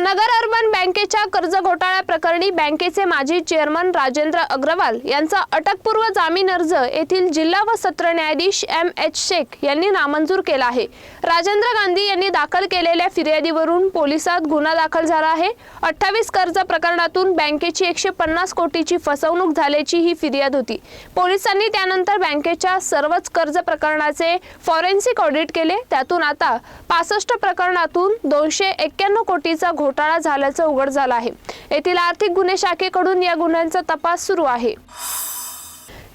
नगर urban बँकेच्या कर्ज घोटाळ्या प्रकरणी बँकेचे माजी चेअरमन राजेंद्र अग्रवाल यांचा अटकपूर्व जामीन अर्ज येथील जिल्हा व सत्र न्यायाधीश एम एच शेख यांनी नामंजूर केला आहे. राजेंद्र गांधी यांनी दाखल केलेल्या फिर्यादीवरून पोलिसात गुन्हा दाखल झाला आहे. अठ्ठावीस कर्ज प्रकरणातून बँकेची एकशे पन्नास कोटीची फसवणूक झाल्याची ही फिर्याद होती. पोलिसांनी त्यानंतर बँकेच्या सर्वच कर्ज प्रकरणाचे फॉरेन्सिक ऑडिट केले. त्यातून आता पासष्ट प्रकरणातून दोनशे एक्क्याण्णव कोटीचा घोटाळा घोटाळा झाल्याचं उघड झालं आहे. येथील आर्थिक गुन्हे शाखेकडून या गुन्ह्यांचा तपास सुरू आहे.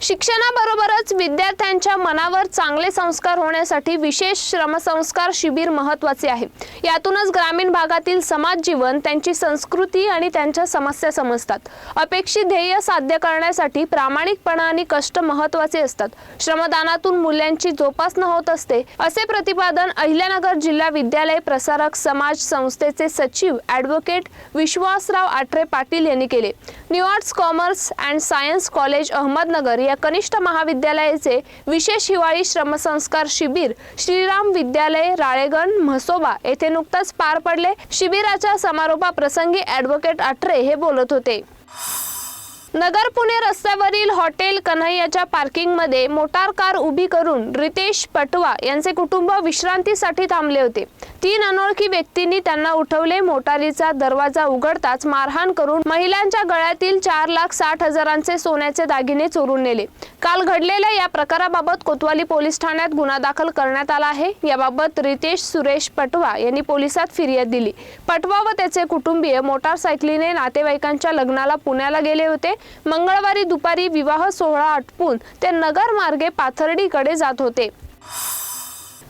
शिक्षणाबरोबरच विद्यार्थ्यांच्या मनावर चांगले संस्कार होण्यासाठी विशेष श्रमसंस्कार शिबिर महत्त्वाचे आहे. यातूनच ग्रामीण भागातील समाज जीवन त्यांची संस्कृती आणि त्यांच्या समस्या समजतात. अपेक्षित ध्येय साध्य करण्यासाठी प्रामाणिकपणा आणि कष्ट महत्त्वाचे असतात. श्रमदानातून मूल्यांची जोपासना होत असते. असे प्रतिपादन अहिल्यानगर जिल्हा विद्यालय प्रसारक समाज संस्थेचे सचिव ॲडव्होकेट विश्वासराव आठरे पाटील यांनी केले. New arts commerce and science college Ahmednagar या कनिष्ठ महाविद्यालयाचे विशेष हिवाळी श्रमसंस्कार शिबिर श्रीराम विद्यालय राळेगण म्हसोबा येथे नुकताच पार पडले. शिबिराच्या समारोपाप्रसंगी ॲडव्होकेट आठरे हे बोलत होते. नगर पुणे रस्त्यावरील हॉटेल कन्हैयाच्या पार्किंगमध्ये मोटार कार उभी करून रितेश पटवा यांचे कुटुंब विश्रांतीसाठी थांबले होते. तीन अनोळखी व्यक्तींनी त्यांना उठवले. मोटारीचा दरवाजा उघडताच मारहाण करून महिलांच्या गळ्यातील चार लाख साठ हजारांचे सोन्याचे दागिने चोरून नेले. काल घडलेल्या या प्रकाराबाबत कोतवाली पोलीस ठाण्यात गुन्हा दाखल करण्यात आला आहे. याबाबत रितेश सुरेश पटवा यांनी पोलिसात फिर्याद दिली. पटवा व त्याचे कुटुंबीय मोटारसायकलीने नातेवाईकांच्या लग्नाला पुण्याला गेले होते. मंगळवारी दुपारी विवाह सोहळा आटपून ते नगर मार्गे पाथर्डीकडे जात होते.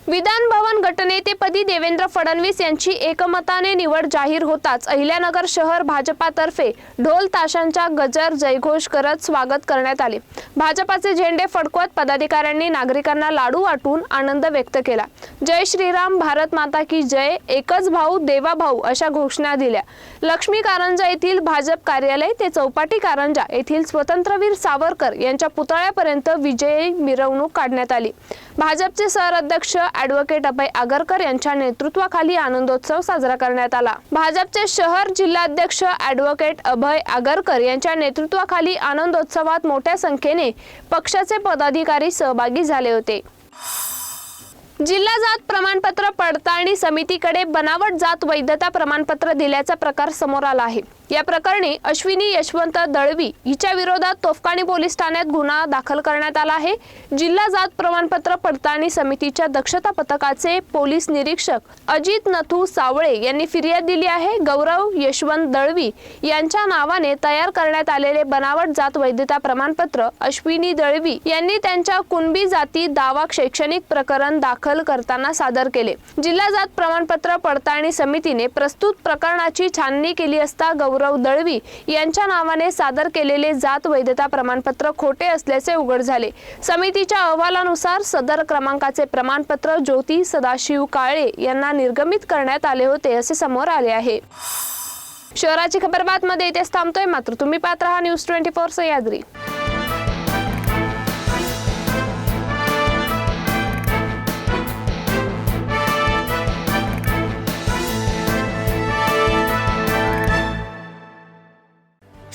विधान भवन गटनेतेपदी देवेंद्र फडणवीस यांची एकमताने निवड जाहीर होताच अहिल्यानगर शहर भाजपातर्फे ढोल ताशांच्या गजर जयघोष करत स्वागत करण्यात आले. भाजपाचे झेंडे फडकवत पदाधिकाऱ्यांनी नागरिकांना लाडू वाटून आनंद व्यक्त केला. जय श्रीराम भारत माता की जय एकच भाऊ देवा भाऊ अशा घोषणा दिल्या. लक्ष्मी कारंजा येथील भाजप कार्यालय ते चौपाटी कारंजा येथील स्वतंत्रवीर सावरकर यांच्या पुतळ्यापर्यंत विजयी मिरवणूक काढण्यात आली. भाजपचे सहअध्यक्ष ॲडव्होकेट अभय आगरकर यांच्या नेतृत्वाखाली आनंदोत्सव साजरा करण्यात आला. भाजपचे शहर जिल्हाध्यक्ष ऍडव्होकेट अभय आगरकर यांच्या नेतृत्वाखाली आनंदोत्सवात मोठ्या संख्येने पक्षाचे पदाधिकारी सहभागी झाले होते. जिल्हा जात प्रमाणपत्र पडताळणी समितीकडे बनावट जात वैधता प्रमाणपत्र दिल्याचा प्रकार समोर आला आहे. या प्रकरणी अश्विनी यशवंत दळवी हिच्या विरोधात तोफकाणी पोलीस ठाण्यात गुन्हा दाखल करण्यात आला आहे. जिल्हा जात प्रमाणपत्र पडताळणी समितीच्या दक्षता पथकाचे पोलीस निरीक्षक अजित नथू सावळे यांनी फिर्याद दिली आहे. गौरव यशवंत दळवी यांच्या नावाने तयार करण्यात आलेले बनावट जात वैधता प्रमाणपत्र अश्विनी दळवी यांनी त्यांच्या कुणबी जाती दावा शैक्षणिक प्रकरण दाखल करताना सादर केले. जिल्हा जात प्रमाणपत्र पडताळणी समितीने प्रस्तुत प्रकरणाची छाननी केली असता गौरव दळवी यांच्या नावाने सादर केलेले जात वैधता प्रमाणपत्र खोटे असल्याचे उघड झाले. समितीच्या अहवालानुसार सदर क्रमांकाचे प्रमाणपत्र ज्योती सदाशिव काळे यांना निर्गमित करण्यात आले होते असे समोर आले आहे. शहराची खबर बातमध्ये इथेच थांबतोय. मात्र तुम्ही पात्र हा न्यूज ट्वेंटी फोर सह्याद्री.